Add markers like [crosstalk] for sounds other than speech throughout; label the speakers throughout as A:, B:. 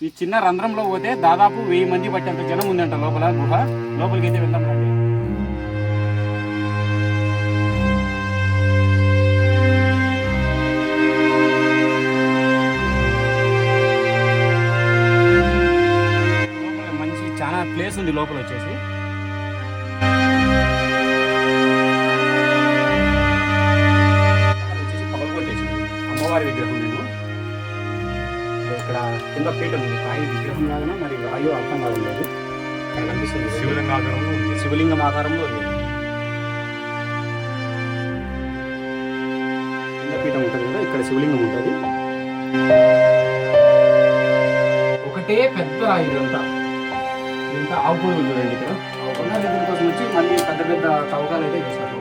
A: ఈ చిన్న రంధ్రంలో పోతే దాదాపు వెయ్యి మంది పట్టేంత జనం ఉందంట లోపల గుహ. లోపలికి అయితే వెళ్దాం రండి. మంచి చాలా ప్లేస్ ఉంది లోపల వచ్చేసి. కింద పీఠ ఉంది కాయి విగ్రహం లాగా మరి వాయు అర్థం కావడం లేదు కనిపిస్తుంది
B: శివలింగ ఆకారంలో ఉంది.
A: శివలింగం ఆకారంలో ఉంది. పీఠం ఉంటుంది కదా ఇక్కడ శివలింగం ఉంటుంది. ఒకటే పెద్ద రాయి ఇదంతా ఇదంతా ఆవుపూడి చూడండి ఇక్కడ. దగ్గర కోసం వచ్చి మళ్ళీ పెద్ద పెద్ద తవ్వకాలు అయితే చేస్తారు.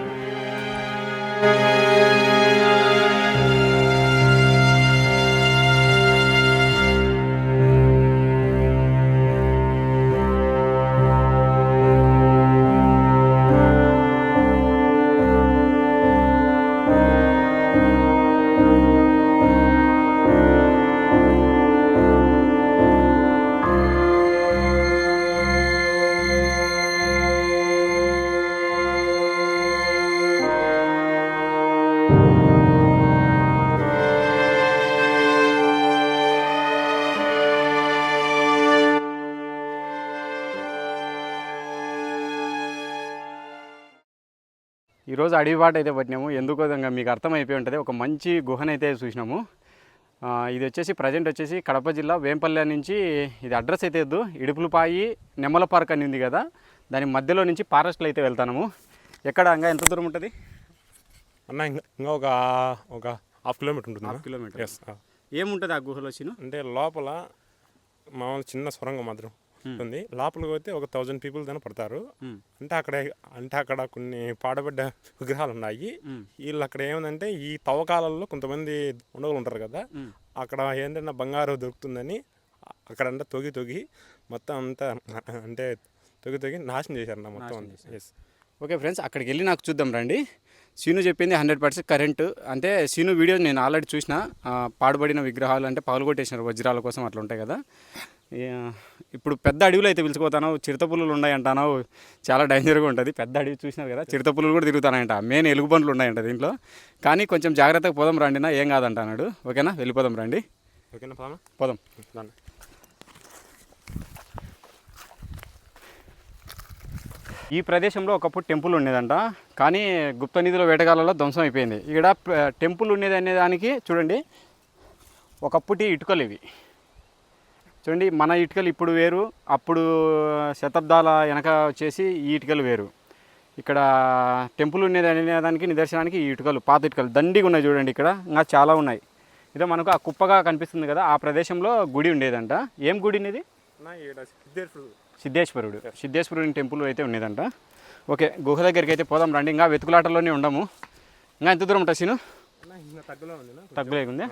A: ఈరోజు అడవి బాట అయితే పట్టినాము. ఎందుకో విధంగా మీకు అర్థమైపోయి ఉంటుంది. ఒక మంచి గుహనైతే చూసినాము. ఇది వచ్చేసి ప్రజెంట్ వచ్చేసి కడప జిల్లా వేంపల్లె నుంచి ఇది అడ్రస్ అయితే వద్దు. ఇడుపులపాయి నెమ్మల పార్క్ అని ఉంది కదా దాని మధ్యలో నుంచి ఫారెస్ట్లో అయితే వెళ్తాము ఎక్కడ ఇంకా ఎంత దూరం ఉంటుంది?
B: అన్న ఇంకా ఇంకా ఒక ఒక హాఫ్ కిలోమీటర్ ఉంటుంది?
A: Half kilometre. ఏముంటుంది ఆ గుహలో వచ్చిన
B: అంటే లోపల మామూలు చిన్న సొరంగం మాత్రం. ఉంటుంది లోపలికి పోతే ఒక థౌజండ్ పీపుల్ దాన్ని పడతారు. అంటే అక్కడ అంటే అక్కడ కొన్ని పాడబడ్డ [laughs] విగ్రహాలు ఉన్నాయి వీళ్ళు అక్కడ ఏముందంటే ఈ తవ్వకాలలో కొంతమంది ఉండగలు ఉంటారు కదా. అక్కడ ఏంటంటే బంగారు దొరుకుతుందని అక్కడంతా తొగి తొగి మొత్తం అంతా [laughs] అంటే తొగి తొగి నాశనం చేశారు మొత్తం అంతా. ఎస్
A: ఓకే ఫ్రెండ్స్ అక్కడికి వెళ్ళి నాకు చూద్దాం రండి. సీను చెప్పింది హండ్రెడ్ పర్సెంట్ కరెంట్. అంటే సీను వీడియో నేను ఆల్రెడీ చూసిన పాడుబడిన విగ్రహాలు అంటే పగలగొట్టేసినారు వజ్రాల కోసం అట్లా ఉంటాయి కదా. ఇప్పుడు పెద్ద అడవిలో అయితే పిలుచుకోతాను చిరుతపుల్లులు ఉన్నాయి అంటాను చాలా డేంజర్గా ఉంటుంది. పెద్ద అడవి చూసినారు కదా చిరుతపుల్లులు కూడా తిరుగుతానంట. మెయిన్ ఎలుగుబంట్లు ఉన్నాయంట దీంట్లో. కానీ కొంచెం జాగ్రత్తగా పోదాం రండి నా ఏం కాదంటున్నాడు ఓకేనా? వెళ్ళిపోదాం రండి.
B: ఓకేనా
A: పోదాం.
B: దాన్ని
A: ఈ ప్రదేశంలో ఒకప్పుడు టెంపుల్ ఉండేదంట. కానీ గుప్త నిధిలో వేటగాలలో ధ్వంసం అయిపోయింది. ఇక్కడ టెంపుల్ ఉండేది అనే దానికి చూడండి ఒకప్పటి ఇటుకలు ఇవి. చూడండి మన ఇటుకలు ఇప్పుడు వేరు అప్పుడు శతాబ్దాల వెనక వచ్చేసి ఈ ఇటుకలు వేరు. ఇక్కడ టెంపుల్ ఉండేది అనే దానికి నిదర్శనానికి ఈ ఇటుకలు పాత ఇటుకలు. దండిగా ఉన్నాయి చూడండి ఇక్కడ ఇంకా చాలా ఉన్నాయి. ఇదో మనకు ఆ కుప్పగా కనిపిస్తుంది కదా ఆ ప్రదేశంలో గుడి ఉండేదంట. ఏం గుడి అనేది
B: సిద్ధేశ్వరుడు.
A: సిద్ధేశ్వరుడు. సిద్ధేశ్వరుని టెంపుల్ అయితే ఉండేదంట ఓకే గుహ దగ్గరికి అయితే పోదాం రండి ఇంకా వెతుకులాటలోనే ఉండము. ఇంకా ఎంత దూరం ఉంటుంది సీను?
B: తగ్గులో ఉంది.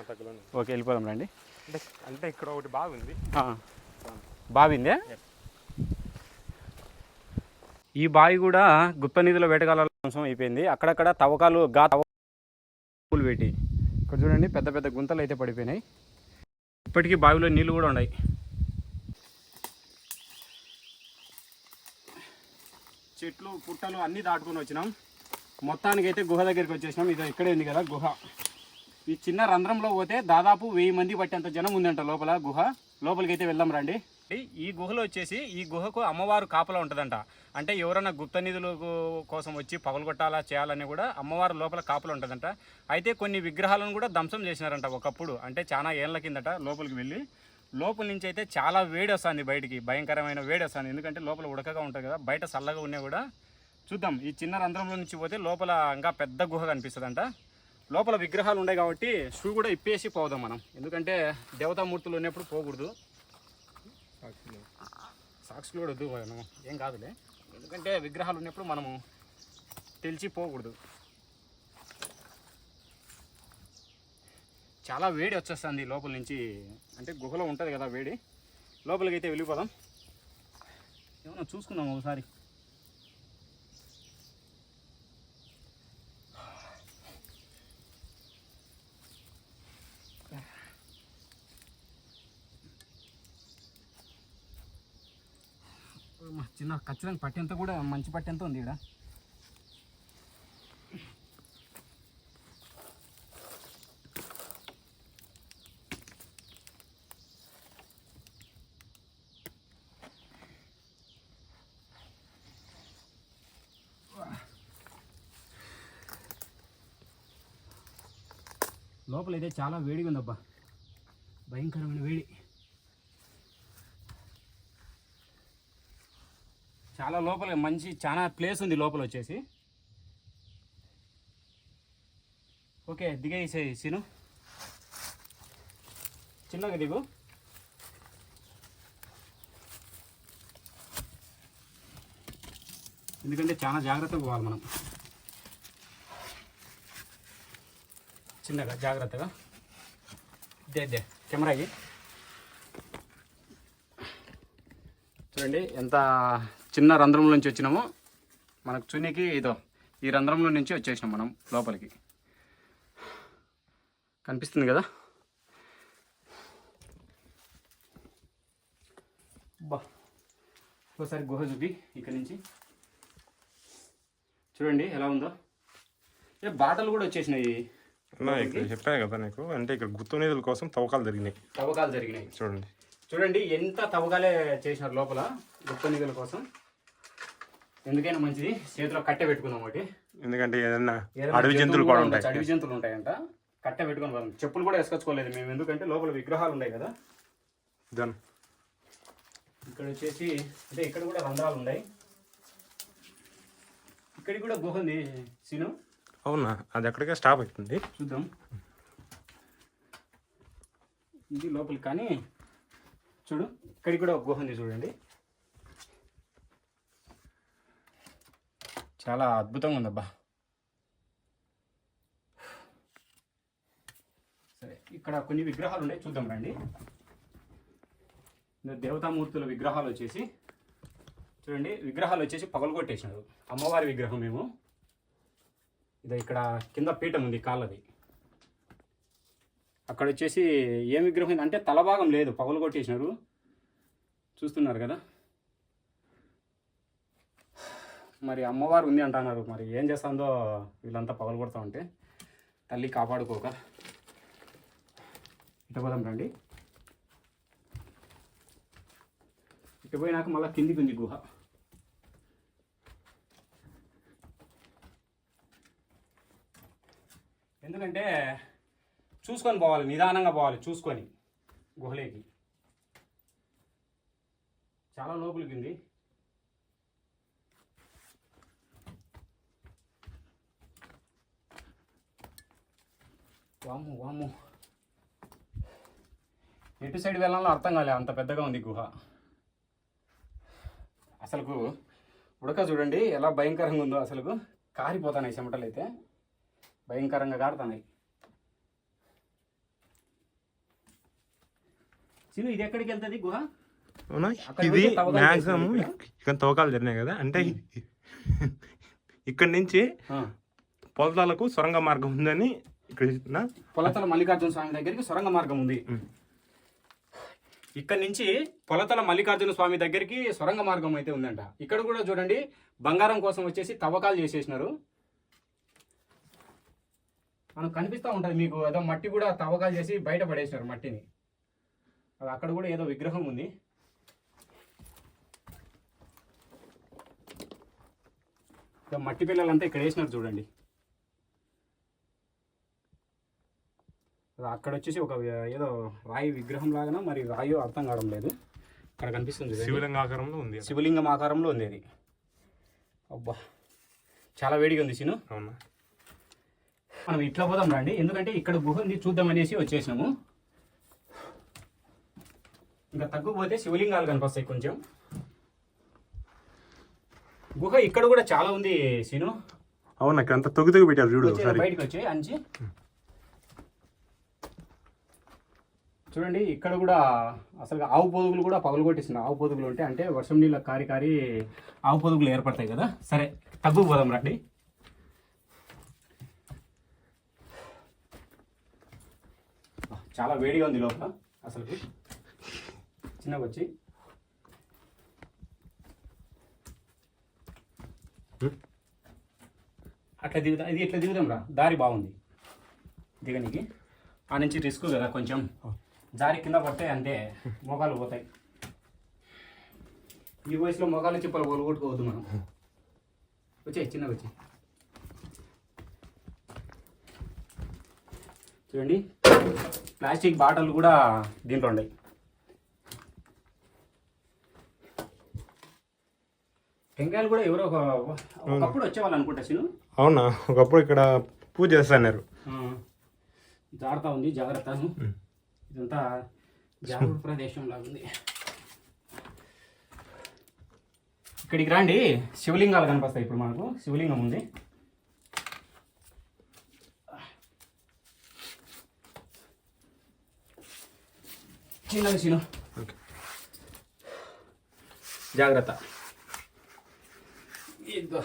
A: ఓకే వెళ్ళిపోదాం రండి.
B: అంటే అంటే ఇక్కడ ఒకటి బాగుంది.
A: బావిందే? ఈ బావి కూడా గుప్త నిధిలో వేటగాల అంశం అయిపోయింది. అక్కడక్కడ తవ్వకాలు గా తవ్వకాలు పెట్టి ఇక్కడ చూడండి పెద్ద పెద్ద గుంతలు అయితే పడిపోయినాయి. ఇప్పటికీ బావిలో నీళ్ళు కూడా ఉన్నాయి. చెట్లు పుట్టలు అన్నీ దాటుకొని వచ్చినాం. మొత్తానికి అయితే గుహ దగ్గరికి వచ్చేసినాం. ఇది ఇక్కడే ఉంది కదా గుహ. ఈ చిన్న రంధ్రంలో పోతే దాదాపు వెయ్యి మంది పట్టేంత జనం ఉందంట లోపల గుహ. లోపలికి అయితే వెళ్దాం రండి. ఈ గుహలో వచ్చేసి ఈ గుహకు అమ్మవారు కాపలా ఉంటుందంట. అంటే ఎవరైనా గుప్త నిధుల కోసం వచ్చి పగలగొట్టాలా చేయాలని కూడా అమ్మవారు లోపల కాపలా ఉంటుందంట. అయితే కొన్ని విగ్రహాలను కూడా ధ్వంసం చేసినారంట ఒకప్పుడు. అంటే చాలా ఏళ్ళ కిందట లోపలికి వెళ్ళి. లోపల నుంచి అయితే చాలా వేడి వస్తుంది బయటికి. భయంకరమైన వేడి వస్తుంది. ఎందుకంటే లోపల ఉడకగా ఉంటుంది కదా బయట చల్లగా ఉన్నా కూడా. చూద్దాం. ఈ చిన్న రంధ్రంలో నుంచి పోతే లోపల ఇంకా పెద్ద గుహ కనిపిస్తుందంట. లోపల విగ్రహాలు ఉన్నాయి కాబట్టి షూ కూడా ఇప్పేసి పోదాం మనం. ఎందుకంటే దేవతామూర్తులు ఉన్నప్పుడు పోకూడదు. సాక్షులు కూడా వద్దు మనం ఏం కాదులే. ఎందుకంటే విగ్రహాలు ఉన్నప్పుడు మనము తెలిసి పోకూడదు. చాలా వేడి వచ్చేస్తుంది లోపల నుంచి. అంటే గుహలో ఉంటుంది కదా వేడి. లోపలికి అయితే వెళ్ళిపోదాం. ఏమన్నా చూసుకుందాం ఒకసారి అమ్మా, చిన్న ఖచ్చితంగా పట్టెంత కూడా మంచి పట్టెంత ఉంది ఇక్కడ లోపల అయితే చాలా వేడిగా ఉందబ్బా. భయంకరమైన వేడి. చాలా లోపల మంచి చాలా ప్లేస్ ఉంది లోపల వచ్చేసి. ఓకే దిగేసేయి సీను. చిన్నగా దిగు. ఎందుకంటే చాలా జాగ్రత్తగా పోవాలి మనం. చిన్నగా జాగ్రత్తగా. దే దే కెమెరా చూడండి ఎంత చిన్న రంధ్రం నుంచి వచ్చినామో. మనకు చునికి ఇదో ఈ రంధ్రంలో నుంచి వచ్చేసినాం మనం లోపలికి. కనిపిస్తుంది కదా? బా ఒకసారి గుహ చూపి ఇక్కడ నుంచి. చూడండి ఎలా ఉందో. ఏ బాటలు కూడా వచ్చేసినాయి.
B: ఇక్కడ చెప్పాను కదా నీకు అంటే ఇక్కడ గుర్తు నిధుల కోసం తవ్వకాలు జరిగినాయి.
A: తవ్వకాలు జరిగినాయి.
B: చూడండి.
A: చూడండి ఎంత తవ్వకాలే చేసినారు లోపల గుప్త నిధుల కోసం. ఎందుకైనా మంచిది. చేతిలో కట్టె పెట్టుకుందాం ఒకటి.
B: ఎందుకంటే ఏదన్నా
A: ఏదైనా
B: అడవి జంతువులు కూడా ఉంటాయి.
A: అడవి జంతువులు ఉంటాయంట. కట్టె పెట్టుకొని పోదాం. చెప్పులు కూడా వేసుకొచ్చుకోలేదు మేము. ఎందుకంటే లోపల విగ్రహాలు ఉన్నాయి కదా.
B: దన్
A: ఇక్కడ వచ్చేసి అంటే ఇక్కడ కూడా రంధ్రాలు ఉన్నాయి. ఇక్కడికి కూడా గుహ ఉంది సీను.
B: అవునా? అది ఎక్కడికే స్టాప్ అవుతుంది
A: చూద్దాం. ఇది లోపలికి కానీ చూడు ఇక్కడికి కూడా ఒక గుహ ఉంది చూడండి. చాలా అద్భుతంగా ఉందబ్బా. సరే ఇక్కడ కొన్ని విగ్రహాలు ఉన్నాయి చూద్దాం రండి. దేవతామూర్తుల విగ్రహాలు వచ్చేసి చూడండి విగ్రహాలు వచ్చేసి పగలగొట్టేసినారు. అమ్మవారి విగ్రహం మేము. ఇది ఇక్కడ కింద పీఠం ఉంది కాళ్ళది. అక్కడ వచ్చేసి ఏం విగ్రహం అంటే తలభాగం లేదు పగలు కొట్టేసినారు చూస్తున్నారు కదా? మరి అమ్మవారు ఉంది అంటున్నారు. మరి ఏం చేస్తుందో వీళ్ళంతా పగలు కొడతా ఉంటే తల్లి కాపాడుకోక. ఇటుపోదాం రండి. ఇటుపోయినాక మళ్ళీ కిందికి ఉంది గుహ. ఎందుకంటే చూసుకొని పోవాలి నిదానంగా పోవాలి చూసుకొని గుహలేకి. చాలా లోపలికి ఉంది. వాము వాము ఎటు సైడ్ వెళ్ళాలో అర్థం కాలే అంత పెద్దగా ఉంది గుహ. అసలుకు ఉడక చూడండి ఎలా భయంకరంగా ఉందో అసలుకు. కారిపోతున్నాయి చెమటలు అయితే. భయంకరంగా కారుతున్నాయి చిన్న ఇది ఎక్కడికి వెళ్తుంది గుహ?
B: అవునా? ఇది మ్యాక్సిమం ఇక్కడ తవ్వకాలు జరిగినాయి కదా. అంటే ఇక్కడ నుంచి పొలతాలకు సొరంగ మార్గం ఉందని ఇక్కడ
A: పొలతల మల్లికార్జున స్వామి దగ్గరికి సొరంగ మార్గం ఉంది. ఇక్కడ నుంచి పొలతల మల్లికార్జున స్వామి దగ్గరికి సొరంగ మార్గం అయితే ఉందంట. ఇక్కడ కూడా చూడండి బంగారం కోసం వచ్చేసి తవ్వకాలు చేసేసినారు. మనకు కనిపిస్తూ ఉంటుంది మీకు ఏదో మట్టి కూడా తవ్వకాలు చేసి బయట పడేసినారు మట్టిని. అది అక్కడ కూడా ఏదో విగ్రహం ఉంది. మట్టి పిల్లలంతా ఇక్కడ వేసినారు చూడండి. అక్కడ వచ్చేసి ఒక ఏదో రాయి విగ్రహం లాగానో మరి రాయో అర్థం కావడం లేదు. అక్కడ కనిపిస్తుంది చూడండి.
B: శివలింగాకారంలో ఉంది.
A: శివలింగం ఆకారంలో ఉంది అది. అబ్బా చాలా వేడిగా ఉంది సీను.
B: అవునా?
A: మనం ఇట్లా పోదాం రండి. ఎందుకంటే ఇక్కడ గుహ ఉంది చూద్దాం అనేసి వచ్చేసినాము. ఇంకా తగ్గుపోతే శివలింగాలు కనిపిస్తాయి కొంచెం. గుహ ఇక్కడ కూడా చాలా ఉంది సీను.
B: అవునా ఇక్కడ అంతా తొగి తొగి పెట్టారు చూడు
A: బయటకు వచ్చి అంచి. చూడండి ఇక్కడ కూడా అసలు ఆవు పొదుగులు కూడా పగలు కొట్టేస్తున్నాయి ఆవు పొదుగులు ఉంటే అంటే వర్షం నీళ్ళ కారి కారి ఆవు పొదుగులు ఏర్పడతాయి కదా? సరే తగ్గు పోదాం రండి. చాలా వేడిగా ఉంది లోపల అసలు చిన్నగా వచ్చి. అట్లా దిగుతా ఇది ఇట్లా దిగుదాం రా దారి బాగుంది. దిగనికి. ఆ నుంచి రిస్క్ కదా కొంచెం. జారి కింద పడితే అంతే మొగాలు పోతాయి. ఈ వయసులో మొగాలు చెప్పాలి ఒలుగొట్టుకోవద్దు మనం. వచ్చాయి చిన్నగా వచ్చాయి చూడండి ప్లాస్టిక్ బాటలు కూడా దీంట్లో ఉన్నాయి. టెంకాయలు కూడా ఎవరో ఒక ఒకప్పుడు వచ్చేవాళ్ళు అనుకుంటా సిను.
B: అవునా? ఒకప్పుడు ఇక్కడ పూజ చేస్తున్నారు
A: జాగ్రత్త ఉంది జాగ్రత్త. ఇదంతా జాగ్రత్త [laughs] ప్రదేశం లాగుంది. ఇక్కడికి రండి శివలింగాలు కనిపిస్తాయి ఇప్పుడు మనకు. శివలింగం ఉంది. చిన్న
B: ఓకే.
A: జాగ్రత్త. ఇద్దో.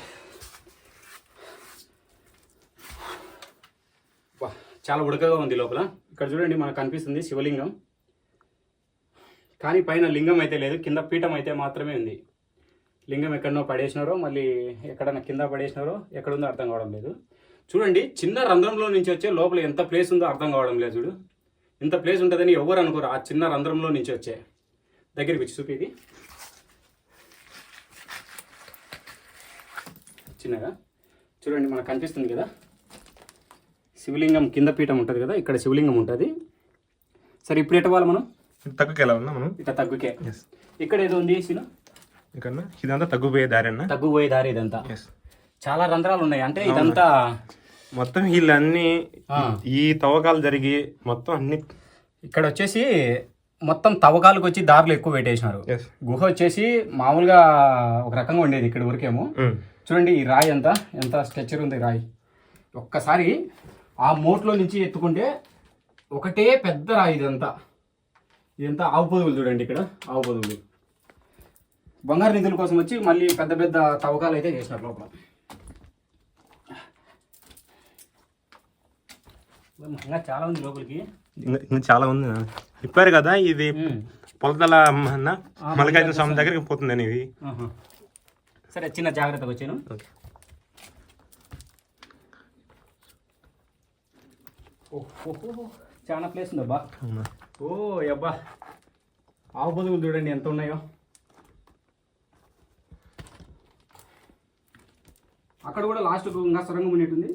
A: అబ్బా, చాలా ఉడకగా ఉంది లోపల. ఇక్కడ చూడండి మనకు కనిపిస్తుంది శివలింగం. కానీ పైన లింగం అయితే లేదు కింద పీఠం అయితే మాత్రమే ఉంది. లింగం ఎక్కడనో పడేసినారో మళ్ళీ ఎక్కడన్నా కింద పడేసినారో ఎక్కడుందో అర్థం కావడం లేదు. చూడండి చిన్న రంధ్రంలో నుంచి వచ్చే లోపల ఎంత ప్లేస్ ఉందో అర్థం కావడం లేదు చూడు. ఇంత ప్లేస్ ఉంటుందని ఎవరు అనుకోరు ఆ చిన్న రంధ్రంలో నుంచి వచ్చే. దగ్గరికి వచ్చి చూపిది చిన్నగా. చూడండి మనకు కనిపిస్తుంది కదా. శివలింగం కింద పీఠం ఉంటుంది కదా ఇక్కడ శివలింగం ఉంటుంది. సరే ఇప్పుడు ఎటు పోవాలి మనం?
B: తగ్గుకి ఎలా ఉన్నా మనం?
A: ఇట్లా తగ్గుకే. ఇక్కడ ఏదో ఉంది సిను
B: ఇక్కడ ఇదంతా తగ్గుపోయే దారి అన్న?
A: తగ్గుపోయే దారి ఇదంతా. చాలా రంధ్రాలు ఉన్నాయి అంటే ఇదంతా
B: మొత్తం వీళ్ళన్నీ. ఈ తవ్వకాలు జరిగి మొత్తం అన్ని
A: ఇక్కడ వచ్చేసి మొత్తం తవ్వకాలకు వచ్చి దారులు ఎక్కువ పెట్టేసినారు గుహ వచ్చేసి మామూలుగా ఒక రకంగా ఉండేది ఇక్కడ వరకేమో. చూడండి ఈ రాయి ఎంత ఎంత స్ట్రెచ్చర్ ఉంది రాయి. ఒక్కసారి ఆ మోట్లో నుంచి ఎత్తుకుంటే ఒకటే పెద్ద రాయి ఇదంతా ఇదంతా ఆవు పొదుగులు చూడండి ఇక్కడ ఆవు పొదుగులు. బంగారు నిధుల కోసం వచ్చి మళ్ళీ పెద్ద పెద్ద తవ్వకాలు అయితే చేసినారు లోపల. ఇంకా చాలా ఉంది లోపలికి.
B: ఇంకా ఇంకా చాలా ఉంది. చెప్పారు కదా ఇది అన్న మల్లికార్జున స్వామి దగ్గరికి పోతుందని ఇది
A: ఆహా. సరే చిన్న జాగ్రత్తగా వచ్చాను
B: ఓకే.
A: ఓహో చాలా ప్లేస్ ఉందబ్బా.
B: అవునా?
A: ఓ అబ్బా ఆవు పొదుగులు చూడండి ఎంత ఉన్నాయో. అక్కడ కూడా లాస్ట్ ఇంకా సొరంగం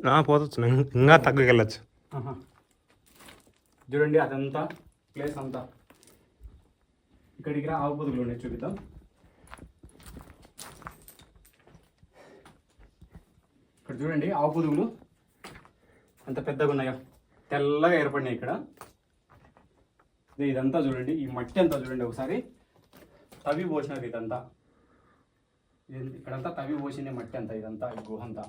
B: ఆ, పోతొచ్చు. ఇంకా తగ్గుకి వెళ్ళచ్చు
A: ఆహా. చూడండి అదంతా ప్లేస్ అంతా. ఇక్కడికి రా ఆవు పొదుగులు ఉన్నాయి చూపిద్దాం. ఇక్కడ చూడండి ఆవు పొదుగులు ఎంత పెద్దగా ఉన్నాయో. తెల్లగా ఏర్పడినాయి ఇక్కడ. ఇది ఇదంతా చూడండి ఈ మట్టి అంతా చూడండి ఒకసారి. తవి పోసినది ఇదంతా. ఇక్కడంతా తవి పోసింది మట్టి అంతా ఇదంతా ఈ గుహ అంతా.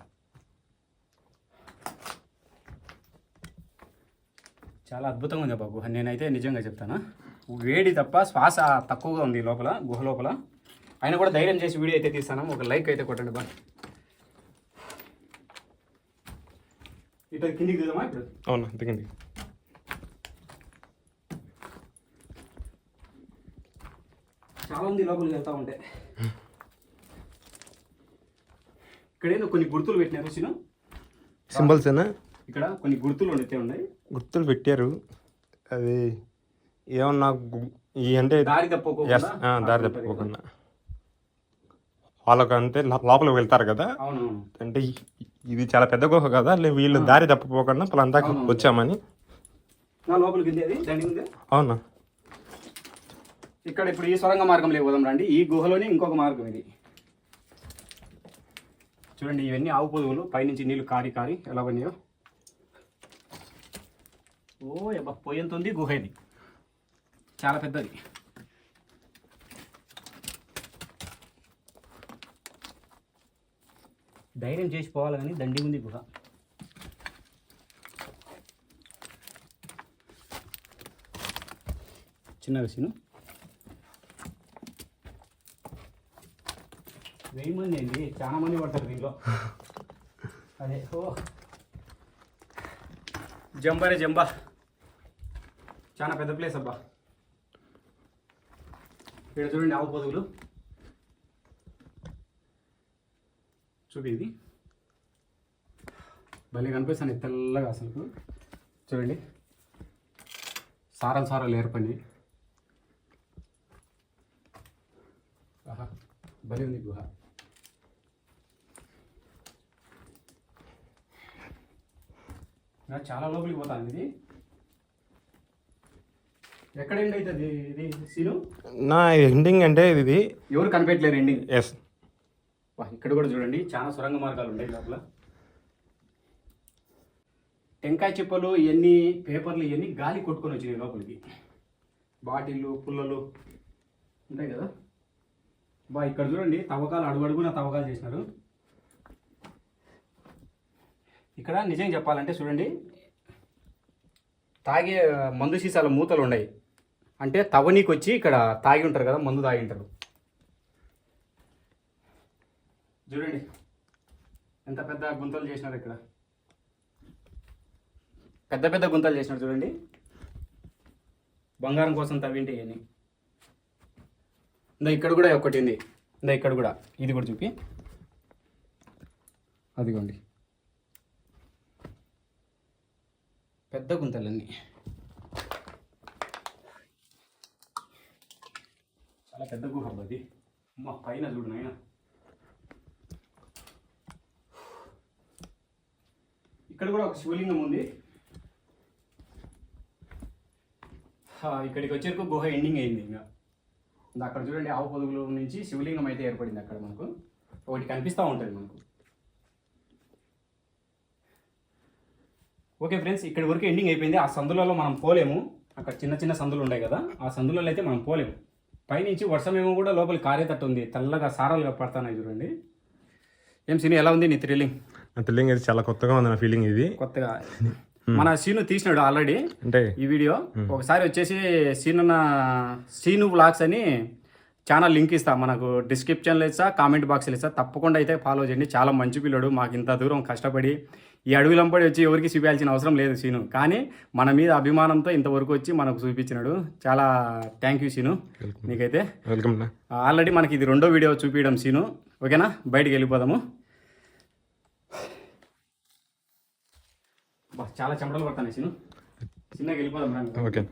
A: చాలా అద్భుతంగా ఉంది అబ్బా గుహ. నేనైతే నిజంగా చెప్తాను. వేడి తప్ప శ్వాస తక్కువగా ఉంది లోపల గుహ లోపల. అయినా కూడా ధైర్యం చేసి వీడియో అయితే తీస్తాను. ఒక లైక్ అయితే కొట్టండి బా. ఇట్లా కిందికి ఇప్పుడు
B: అవునా దిగండి
A: చాలా ఉంది లోపలికి వెళ్తా ఇక్కడ ఏదో కొన్ని గుర్తులు పెట్టినారు సిను
B: సింబల్స్ ఏనా?
A: ఇక్కడ కొన్ని గుర్తులు అయితే ఉన్నాయి.
B: గుర్తులు పెట్టారు. అది ఏమన్నా ఈ అంటే
A: దారి
B: ఎస్
A: తప్పుకోకుండా
B: దారి తప్పుకోకుండా వాళ్ళకి అంటే లో- లోపలికి వెళ్తారు కదా? అంటే ఇది చాలా పెద్ద గుహ కదా వీళ్ళు దారి తప్పిపోకుండా పలంతా వచ్చామని. అవునా?
A: ఇక్కడ ఇప్పుడు ఈ సొరంగ మార్గం పోదాం రండి. ఈ గుహలోనే ఇంకొక మార్గం ఇది. చూడండి ఇవన్నీ ఆవు పొదుగులు పైనుంచి నీళ్ళు కారి కారి ఎలా పడినాయో. ఓ అబ్బా పోయేంత ఉంది? గుహ ఇది. చాలా పెద్దది. ధైర్యం చేసిపోవాలి కానీ దండి ఉంది గుహ. చిన్న విషయం వెయ్యి మంది అండి చాలా మంది పడతారు దీంట్లో. అదే ఓ. జంబారే జంబా. చాలా పెద్ద ప్లేస్ అబ్బా. ఇక్కడ చూడండి ఆవు పొదుగులు. చూపి ఇది. భలే కనిపిస్తాను తెల్లగా అసలు చూడండి. సారాలు సారాలు ఏర్పడి ఆహా భలే ఉంది గుహ. చాలా లోపలికి పోతాను ఇది. ఎక్కడ ఎండ్ అవుతుంది ఇది? సీను?
B: నా ఎండింగ్ అంటే ఇది.
A: ఎవరు కనిపెట్టలేరు ఎండింగ్
B: ఎస్
A: ఇక్కడ కూడా చూడండి చాలా సొరంగ మార్గాలు ఉన్నాయి లోపల. టెంకాయ చిప్పలు ఇవన్నీ పేపర్లు ఇవన్నీ గాలి కొట్టుకొని వచ్చినాయి లోపలికి. బాటిళ్ళు పుల్లలు ఉంటాయి కదా? బా ఇక్కడ చూడండి తవ్వకాలు అడుగడుగున తవ్వకాలు చేసినారు. ఇక్కడ నిజం చెప్పాలంటే చూడండి తాగే మందు సీసాల మూతలు ఉన్నాయి. అంటే తవ్వనీకి వచ్చి ఇక్కడ తాగి ఉంటారు కదా మందు తాగి ఉంటారు. చూడండి. ఎంత పెద్ద గుంతలు చేసినారు ఇక్కడ? పెద్ద పెద్ద గుంతలు చేసినారు చూడండి. బంగారం కోసం తవ్వింటే ఇవన్నీ. ఇందా ఇక్కడ కూడా ఒకటి ఉంది. ఇందా ఇక్కడ కూడా. ఇది కూడా చూపి. అదిగోండి. పెద్ద గుంతలన్నీ. చాలా పెద్ద గుహ అది అమ్మ పైన చూడు నాయనా. ఇక్కడ కూడా ఒక శివలింగం ఉంది. ఇక్కడికి వచ్చేరకు గుహ ఎండింగ్ అయింది ఇంకా. అక్కడ చూడండి ఆవు పొదుగుల నుంచి శివలింగం అయితే ఏర్పడింది అక్కడ మనకు. ఒకటి కనిపిస్తూ ఉంటుంది మనకు. ఓకే ఫ్రెండ్స్ ఇక్కడ వరకు ఎండింగ్ అయిపోయింది. ఆ సందులలో మనం పోలేము. అక్కడ చిన్న చిన్న సందులు ఉన్నాయి కదా ఆ సందులలో అయితే మనం పోలేము. పైనుంచి వర్షం ఏమో కూడా లోపలి కారేతట్టు ఉంది. తెల్లగా సారాలుగా పడతానని చూడండి. ఏం సినీ ఎలా ఉంది నీ థ్రిల్లింగ్
B: నా ఫీలింగ్ ఇది చాలా కొత్తగా ఉంది నా ఫీలింగ్ ఇది.
A: కొత్తగా. మన సీను తీసినాడు ఆల్రెడీ
B: అంటే?
A: ఈ వీడియో. ఒకసారి వచ్చేసి సీను సీను బ్లాగ్స్ అని ఛానల్ లింక్ ఇస్తా. మనకు డిస్క్రిప్షన్లో ఇస్తా కామెంట్ బాక్స్లో ఇస్తా. తప్పకుండా అయితే ఫాలో చేయండి. చాలా మంచి పిల్లడు. మాకు ఇంత దూరం కష్టపడి ఈ అడవిలంపడి వచ్చి ఎవరికి చూపించాల్సిన అవసరం లేదు సీను. కానీ మన మీద అభిమానంతో ఇంతవరకు వచ్చి మనకు చూపించినాడు. చాలా థ్యాంక్ యూ సీను. నీకైతే
B: వెల్కమ్
A: ఆల్రెడీ మనకి ఇది రెండో వీడియో చూపించడం సీను. ఓకేనా? బయటికి వెళ్ళిపోదాము. చాలా చెమటలు పడతాయి సీను. చిన్నగా వెళ్ళిపోదాం
B: ఓకే.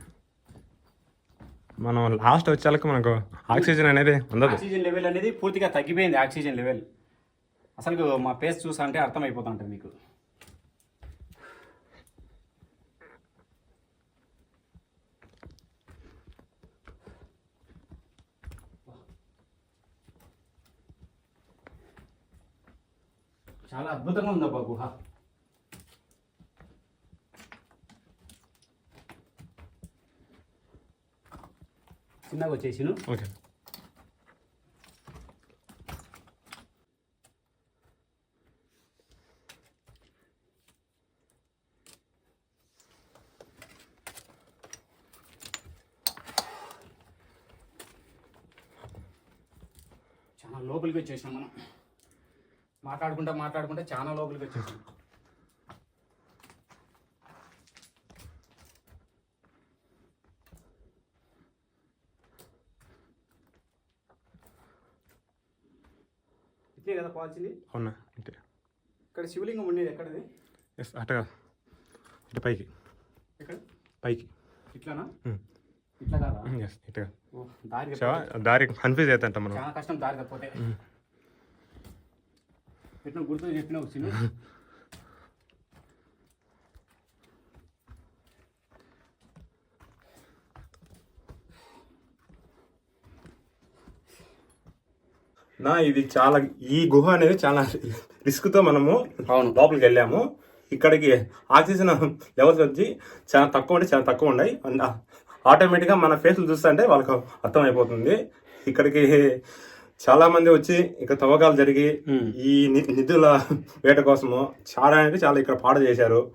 B: మనం లాస్ట్ వచ్చేలకు మనకు ఆక్సిజన్ అనేది ఉండదు.
A: ఆక్సిజన్ లెవెల్ అనేది పూర్తిగా తగ్గిపోయింది ఆక్సిజన్ లెవెల్. అసలు మా ఫేస్ చూసా అంటే అర్థమైపోతా ఉంటుంది మీకు. చాలా అద్భుతంగా ఉందబ్బా గుహ. చిన్నగా వచ్చేసిను.
B: ఓకే.
A: చాలా లోపలికి వచ్చేసినాం మనం. మాట్లాడుకుంటా మాట్లాడుకుంటా చాలా లోపలికి వచ్చేసాం ఇట్లే కదా పోవాల్సింది
B: అవునా? అంటే
A: ఇక్కడ శివలింగం ఉండేది ఎక్కడది?
B: ఎస్ అటగా ఇటు పైకి.
A: ఎక్కడ?
B: పైకి.
A: ఇట్లానా. ఇట్లా కాదా?
B: ఎస్ ఇటుగా
A: ఓ, దారి.
B: దారి కన్ఫ్యూజ్ అవుతుంట మనం.
A: చాలా కష్టం దారి తప్పితే. పెట్టిన గుర్తు చెప్పిన వచ్చింది [laughs]
B: నా ఇది చాలా ఈ గుహ అనేది చాలా రిస్క్తో మనము
A: అవును.
B: లోపలికి వెళ్ళాము. ఇక్కడికి ఆక్సిజన్ లెవెల్స్ వచ్చి చాలా తక్కువ ఉంటే చాలా తక్కువ ఉన్నాయి. అండ్ ఆటోమేటిక్గా మన ఫేస్లు చూస్తుంటే వాళ్ళకు అర్థమైపోతుంది. ఇక్కడికి చాలా మంది వచ్చి ఇక్కడ తవ్వకాలు జరిగి. ఈ ని- నిధుల వేట కోసము చాలా అంటే చాలా ఇక్కడ పాడు చేశారు.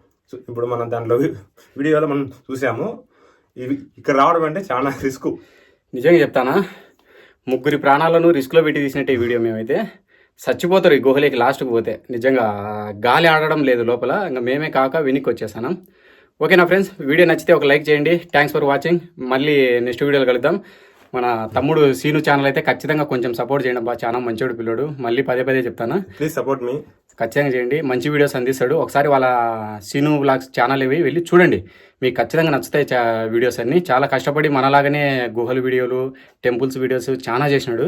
B: ఇప్పుడు మనం దాంట్లో వీడియోలో మనం చూసాము. ఇవి ఇక్కడ రావడం అంటే చాలా రిస్క్.
A: నిజంగా చెప్తానా? ముగ్గురి ప్రాణాలను రిస్క్లో పెట్టి తీసినట్టే ఈ వీడియో మేమైతే. చచ్చిపోతారు ఈ గుహలోకి లాస్ట్కి పోతే. నిజంగా గాలి ఆడడం లేదు లోపల. ఇంకా మేమే కాక వెనక్కి వచ్చేసాను. ఓకేనా ఫ్రెండ్స్? వీడియో నచ్చితే ఒక లైక్ చేయండి. థ్యాంక్స్ ఫర్ వాచింగ్ మళ్ళీ నెక్స్ట్ వీడియోలో కలుద్దాం. మన తమ్ముడు సీను ఛానల్ అయితే ఖచ్చితంగా కొంచెం సపోర్ట్ చేయండి బా చాలా మంచోడు పిల్లడు. మళ్ళీ పదే పదే చెప్తాను.
B: ప్లీజ్ సపోర్ట్ మీ
A: ఖచ్చితంగా చేయండి. మంచి వీడియోస్ అందిస్తాడు. ఒకసారి వాళ్ళ సీను బ్లాగ్స్ ఛానల్ ఇవి వెళ్ళి చూడండి. మీకు ఖచ్చితంగా నచ్చుతాయి వీడియోస్ అన్నీ. చాలా కష్టపడి మనలాగానే గుహల వీడియోలు టెంపుల్స్ వీడియోస్ చాలా చేసినాడు.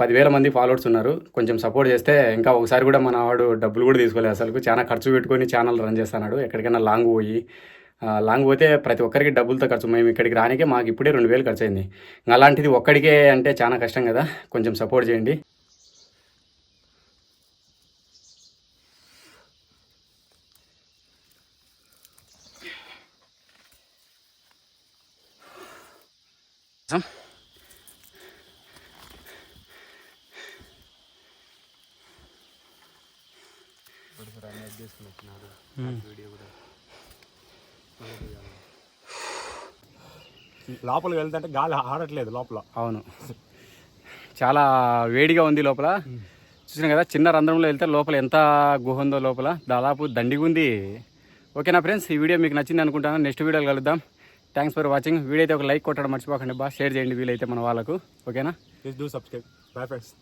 A: పదివేల మంది ఫాలోవర్స్ ఉన్నారు. కొంచెం సపోర్ట్ చేస్తే ఇంకా ఒకసారి కూడా మన వాడు డబ్బులు కూడా తీసుకోలేదు అసలు చాలా ఖర్చు పెట్టుకొని ఛానల్ రన్ చేస్తున్నాడు. ఎక్కడికైనా లాంగ్ పోయి లాంగ్ పోతే ప్రతి ఒక్కరికి డబ్బులతో ఖర్చు. మేము ఇక్కడికి రానికే మాకు ఇప్పుడే రెండు వేలు ఖర్చు అయింది. అలాంటిది ఒక్కడికే అంటే చాలా కష్టం కదా. కొంచెం సపోర్ట్ చేయండి.
B: లోపలికి వెళ్తుంటే గాలి ఆడట్లేదు లోపల.
A: అవును. చాలా వేడిగా ఉంది లోపల. చూసిన కదా చిన్న రంధ్రంలో వెళ్తే లోపల ఎంత గుహ ఉందో లోపల. దాదాపు దండిగా ఉంది ఓకేనా ఫ్రెండ్స్ ఈ వీడియో మీకు నచ్చింది అనుకుంటాను. నెక్స్ట్ వీడియోలో కలుద్దాం. థ్యాంక్స్ ఫర్ వాచింగ్ వీడియో అయితే ఒక లైక్ కొట్టడం మర్చిపోకండి బా. షేర్ చేయండి వీలైతే మన వాళ్ళకు. ఓకేనా
B: please do subscribe bye friends